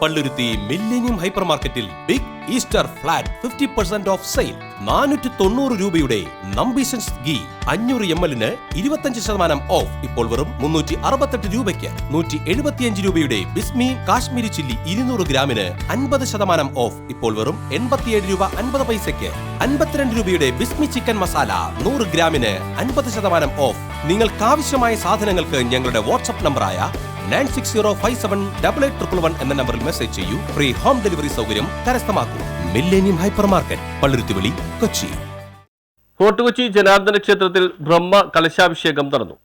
Palluruthy millennium hyper മാർക്കറ്റിൽ big Easter flat fifty percent off sale നാനൂറ്റി തൊണ്ണൂറ് രൂപയുടെ നമ്പീസൻസ് ഗീ അഞ്ഞൂറ് എം എല്ലിന് ഇരുപത്തഞ്ച് ശതമാനം ഓഫ്. ഇപ്പോൾ വെറും മുന്നൂറ്റി അറുപത്തെട്ട് രൂപയ്ക്ക് നൂറ്റി എഴുപത്തിയഞ്ച് രൂപയുടെ ബിസ്മി കാശ്മീരി ചില്ലി ഇരുന്നൂറ് ഗ്രാമിന് അൻപത് ശതമാനം ഓഫ്. ഇപ്പോൾ വെറും എൺപത്തിയേഴ് രൂപ അൻപത് പൈസയ്ക്ക് അൻപത്തിരണ്ട് രൂപയുടെ ബിസ്മി ചിക്കൻ മസാല നൂറ് ഗ്രാമിന് അൻപത് ശതമാനം ഓഫ്. നിങ്ങൾക്കാവശ്യമായ സാധനങ്ങൾക്ക് ഞങ്ങളുടെ വാട്സ്ആപ്പ് നമ്പറായ nine six zero five seven double eight triple one എന്ന നമ്പറിൽ മെസ്സേജ് ചെയ്യൂ. ഫ്രീ ഹോം ഡെലിവറി സൗകര്യം കരസ്ഥമാക്കൂ. മില്ലേനിയം ഹൈപ്പർ മാർക്കറ്റ് പള്ളുരുത്തിവിളി കൊച്ചി. ഫോർട്ട് കൊച്ചി ജനാർദ്ദന ക്ഷേത്രത്തിൽ ബ്രഹ്മ കലശാഭിഷേകം നടന്നു.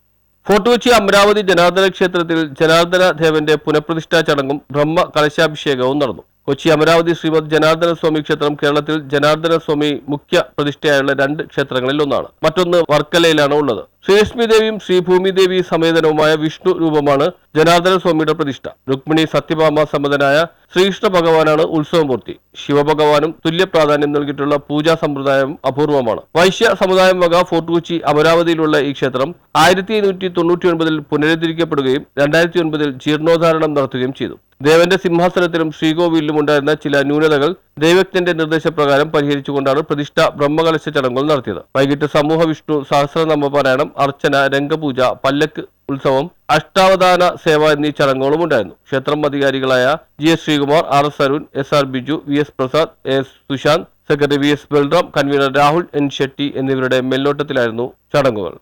ഫോർട്ട് അമരാവതി ജനാർദ്ദന ക്ഷേത്രത്തിൽ ജനാർദ്ദന ദേവന്റെ പുനഃപ്രതിഷ്ഠാ ചടങ്ങും ബ്രഹ്മ കലശാഭിഷേകവും നടന്നു. കൊച്ചി അമരാവതി ശ്രീമദ് ജനാർദ്ദന സ്വാമി ക്ഷേത്രം കേരളത്തിൽ ജനാർദ്ദന സ്വാമി മുഖ്യ പ്രതിഷ്ഠയായുള്ള രണ്ട് ക്ഷേത്രങ്ങളിൽ ഒന്നാണ്. മറ്റൊന്ന് വർക്കലയിലാണ് ഉള്ളത്. ശ്രീലക്ഷ്മി ദേവിയും ശ്രീഭൂമി ദേവി സമേതനവുമായ വിഷ്ണു രൂപമാണ് ജനാർദ്ദന സ്വാമിയുടെ പ്രതിഷ്ഠ. രുക്മിണി സത്യഭാമ സമ്മതനായ ശ്രീകൃഷ്ണ ഭഗവാനാണ് ഉത്സവമൂർത്തി. ശിവഭഗവാനും തുല്യ പ്രാധാന്യം നൽകിയിട്ടുള്ള പൂജാ സമ്പ്രദായം അപൂർവമാണ്. വൈശ്യ സമുദായം വക ഫോർട്ട് കൊച്ചി അമരാവതിയിലുള്ള ഈ ക്ഷേത്രം ആയിരത്തി എണ്ണൂറ്റി തൊണ്ണൂറ്റി ഒൻപതിൽ പുനരുദ്ധരിക്കപ്പെടുകയും രണ്ടായിരത്തി ഒൻപതിൽ ജീർണോദ്ധാരണം നടത്തുകയും ചെയ്തു. ദേവന്റെ സിംഹാസനത്തിലും ശ്രീകോവിലും ഉണ്ടായിരുന്ന ചില ന്യൂനതകൾ ദൈവജ്ഞന്റെ നിർദ്ദേശപ്രകാരം പരിഹരിച്ചുകൊണ്ടാണ് പ്രതിഷ്ഠ ബ്രഹ്മകലശ ചടങ്ങുകൾ നടത്തിയത്. വൈകിട്ട് സമൂഹ വിഷ്ണു സഹസ്രനാമ പാരായണം അർച്ചന രംഗപൂജ പല്ലക്ക് ഉത്സവം അഷ്ടാവധാന സേവ എന്നീ ചടങ്ങുകളും ഉണ്ടായിരുന്നു. ക്ഷേത്രം അധികാരികളായ G S Sreekumar R S Arun S R Biju V S Prasad S Sushanth secretary V S Balram convener Rahul N Shetty എന്നിവരുടെ മേൽനോട്ടത്തിലായിരുന്നു ചടങ്ങുകൾ.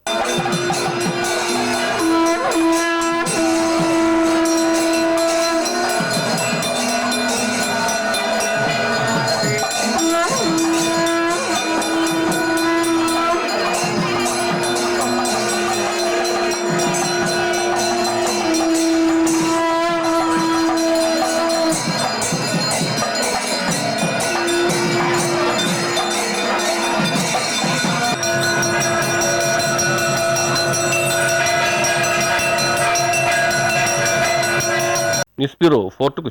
News bureau fort